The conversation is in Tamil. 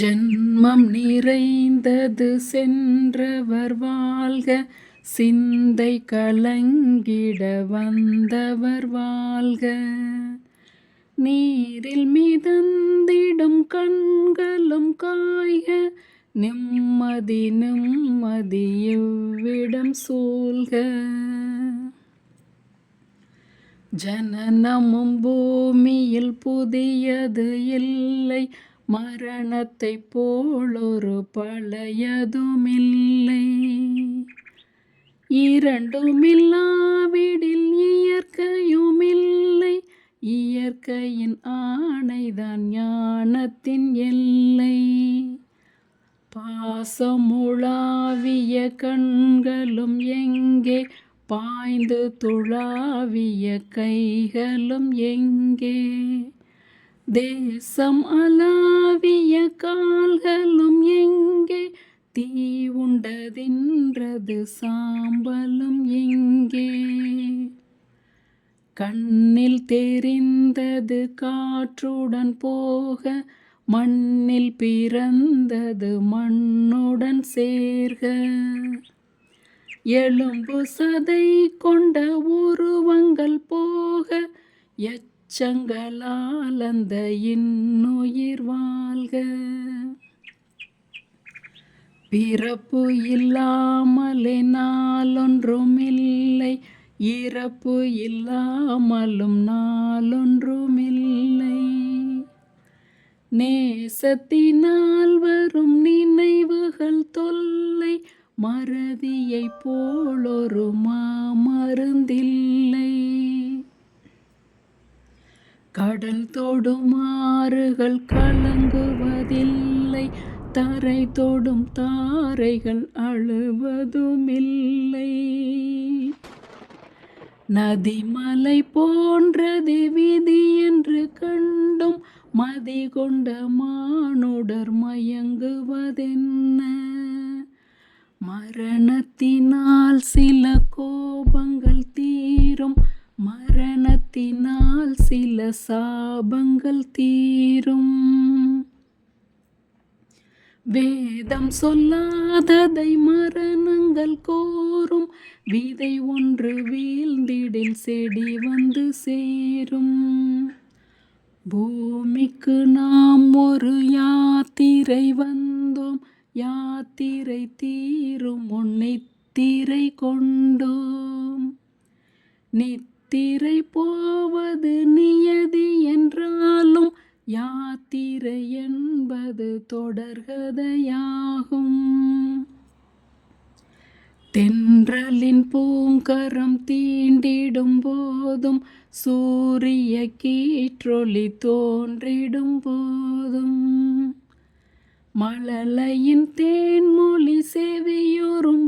ஜென்மம் நிறைந்தது சென்றவர் வாழ்க சிந்தை கலங்கிட வந்தவர் வாழ்க. நீரில் மிதந்திடும் கண்களும் காய்க நிம்மதி நிம்மதி எவ்விடம் சூழ்க. ஜனனமும் பூமியில் புதியது இல்லை மரணத்தை போலொரு பழையதுமில்லை. இரண்டுமில்லாவிடில் இயற்கையுமில்லை. இயற்கையின் ஆணைதான் ஞானத்தின் எல்லை. பாசமுழாவிய கண்களும் எங்கே? பாய்ந்து துழாவிய கைகளும் எங்கே? தேசம் அலாவிய கால்களும் எங்கே? தீ உண்டதென்றது சாம்பலும் எங்கே? கண்ணில் தெரிந்தது காற்றுடன் போக மண்ணில் பிறந்தது மண்ணுடன் சேர்க. எலும்பு சதை கொண்ட உருவங்கள் போக எச்சங்களால் அந்த இன்னுயிர் வாழ்க. பிறப்பு இல்லாமலே நாளொன்றுமில்லை. இறப்பு இல்லாமலும் நாளொன்றுமில்லை. நேசத்தினால் வரும் நினைவுகள் தொல்லை. மறதியை போலொரு மாமருந்தில்லை. கடல் தொடும் ஆறுகள் கலங்குவதில்லை. தரை தொடும் தாரைகள் அழுவதுமில்லை. நதிமலை போன்றது விதி என்று கண்டும் மதி கொண்ட மானுடர் மயங்குவதென்ன? மரணத்தினால் சில கோபங்கள் சில சாபங்கள் தீரும். வேதம் சொல்லாததை மரணங்கள் கோரும். விதை ஒன்று வீழ்ந்திடில் செடி வந்து சேரும். பூமிக்கு நாம் ஒரு யாத்திரை வந்தோம். யாத்திரை தீரும். உன்னை திரை கொண்டு யாத்திரை என்பது தொடர்கதையாகும். தென்றலின் பூங்கரம் தீண்டிடும் போதும் சூரிய கீற்றொளி தோன்றிடும் போதும். மழலையின் தேன்மொழி செவியுறும்